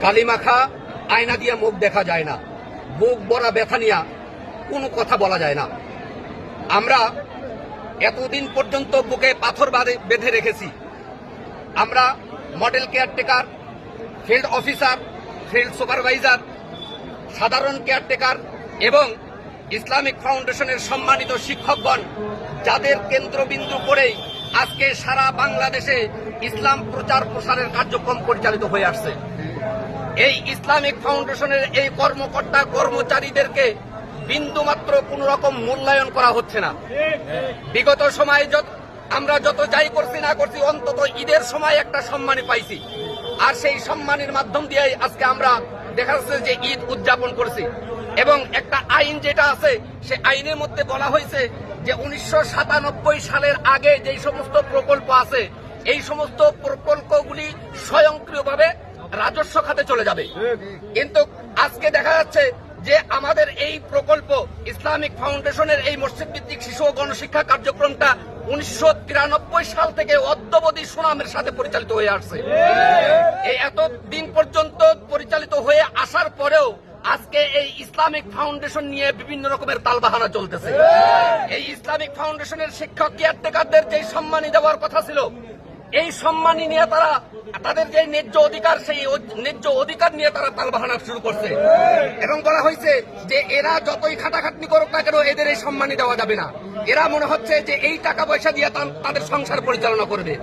কালিমাখা আয়না দিয়ে মুখ দেখা যায় না। বুক বড়া ব্যথা নিয়া কোনো কথা বলা যায় না। আমরা এতদিন পর্যন্ত বুকে পাথর বাঁধে- রেখেছি। আমরা model caretaker field officer field supervisor সাধারণ কেয়ারটেকার এবং ইসলামিক ফাউন্ডেশনের সম্মানিত শিক্ষকগণ, যাদের কেন্দ্রবিন্দু করেই আজকে সারা বাংলাদেশে ইসলাম প্রচার প্রসারের কার্যক্রম পরিচালিত হয়ে আসছে। এই ইসলামিক ফাউন্ডেশনের এই কর্মকর্তা কর্মচারীদেরকে বিন্দুমাত্র কোন রকম মূল্যায়ন করা হচ্ছে না। বিগত সময়ে যত আমরা যত যাই করছি না করছি, অন্তত ঈদের সময় একটা সম্মানী পাইছি। আর সেই সম্মানের মাধ্যম দিয়ে আজকে আমরা দেখা যাচ্ছে যে ঈদ উদযাপন করছি। এবং একটা আইন যেটা আছে, সে আইনের মধ্যে বলা হয়েছে যে উনিশশো সাতানব্বই সালের আগে যেই সমস্ত প্রকল্প আছে, এই সমস্ত প্রকল্পগুলি স্বয়ংক্রিয়ভাবে রাজস্ব খাতে চলে যাবে। কিন্তু আজকে দেখা যাচ্ছে যে আমাদের এই প্রকল্প ইসলামিক ফাউন্ডেশনের এই মসজিদ ভিত্তিক শিশু ও গণশিক্ষা কার্যক্রমটা উনিশশো তিরানব্বই সাল থেকে অদ্যবধি সুনামের সাথে পরিচালিত হয়ে আসছে। এই এত দিন পর্যন্ত পরিচালিত হয়ে আসার পরেও আজকে এই ইসলামিক ফাউন্ডেশন নিয়ে বিভিন্ন রকমের তালবাহানা চলতেছে। এই ইসলামিক ফাউন্ডেশনের শিক্ষক, কেয়ারটেকারদের যে সম্মানী দেওয়ার কথা ছিল এই সম্মানী নিয়ে তারা, তাদের যে ন্যায্য অধিকার, সেই ন্যায্য অধিকার নিয়ে তারা তালবাহানা শুরু করছে। এবং বলা হয়েছে যে এরা যতই খাটাখাটনি করুক না কেন, এদের এই সম্মানী দেওয়া যাবে না। এরা মনে হচ্ছে যে এই টাকা পয়সা দিয়ে তাদের সংসার পরিচালনা করবে।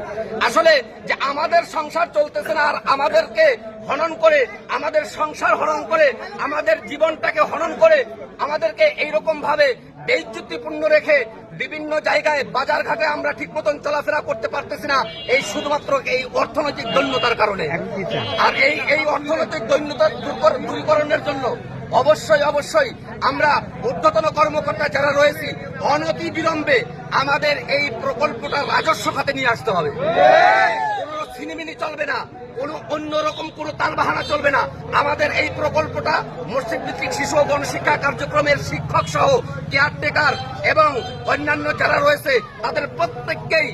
আসলে যে আমাদের সংসার চলতেছে না, আর আমাদেরকে হনন করে, আমাদের সংসার হনন করে, আমাদের জীবনটাকে হনন করে, আমাদেরকে এইরকম ভাবে বেইজ্জতিপূর্ণ রেখে বিভিন্ন জায়গায় বাজার ঘাটে আমরা ঠিক মতন চলাফেরা করতে পারতেছি না, এই শুধুমাত্র এই অর্থনৈতিক দৈন্যতার কারণে। আর এই এই অর্থনৈতিক দৈন্যতা দূর- দূরীকরণের জন্য অবশ্যই অবশ্যই আমরা ঊর্ধ্বতন কর্মকর্তা যারা রয়েছি অনতি বিলম্বে আমাদের এই প্রকল্পটা রাজস্ব খাতে নিয়ে আসতে হবে। সিনেমিনি চলবে না। কোনো অন্যরকম কোনো তালবাহানা চলবে না। আমাদের এই প্রকল্পটা মসজিদ ভিত্তিক শিশু গণশিক্ষা কার্যক্রমের শিক্ষক সহ কেয়ারটেকার এবং অন্যান্য যারা রয়েছে, তাদের প্রত্যেককেই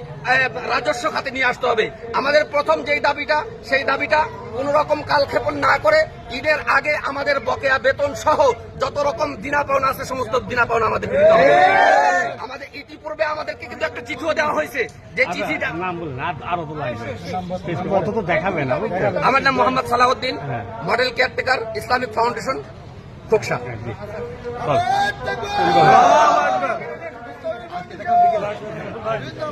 রাজস্ব খাতে নিয়ে আসতে হবে। আমাদের প্রথম যেই দাবিটা, সেই দাবিটা কোন রকম কালক্ষেপণ না করে ঈদের আগে আমাদের বকেয়া বেতন সহ যত রকম দিনা পাওনা আছে সমস্ত দিনা পাওনা আমাদের দিতে হবে। আমাদের ইতিপূর্বে আমাদেরকে কিন্তু একটা চিঠিও দেওয়া হয়েছে। যে চিঠিটা নাম বলুন আর আরও তো লাগবে। অত তো দেখাবে না আমার নাম মোহাম্মদ সালাউদ্দিন হ্যাঁ। Model caretaker Islamic foundation Khoksa. চল